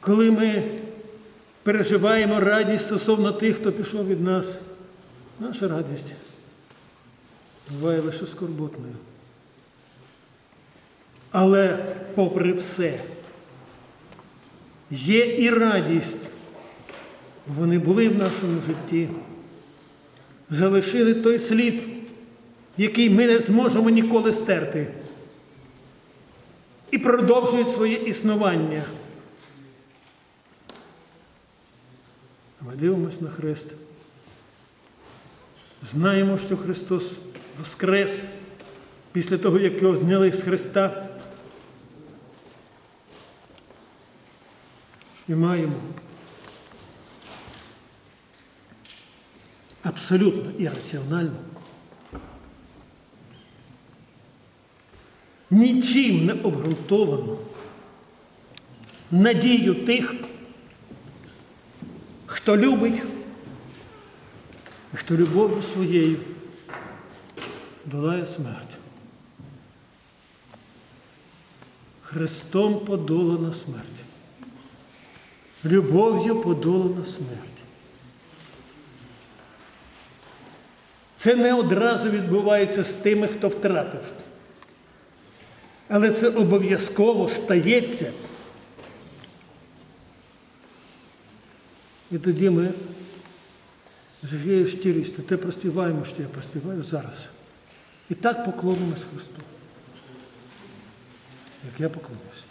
Коли ми переживаємо радість стосовно тих, хто пішов від нас, наша радість буває лише скорботною. Але попри все, є і радість. Вони були в нашому житті, залишили той слід, який ми не зможемо ніколи стерти, і продовжують своє існування. Ми дивимося на хрест. Знаємо, що Христос воскрес після того, як його зняли з Христа. І маємо абсолютно ірраціональну, нічим не обґрунтовану надію тих, хто любить, хто любов'ю своєю долає смерть. Христом подолана смерть. Любов'ю подолана смерть. Це не одразу відбувається з тими, хто втратив. Але це обов'язково стається. І тоді ми з всією щирістю те проспіваємо, що я проспіваю зараз. І так поклонимось Христу. Як я поклонюся.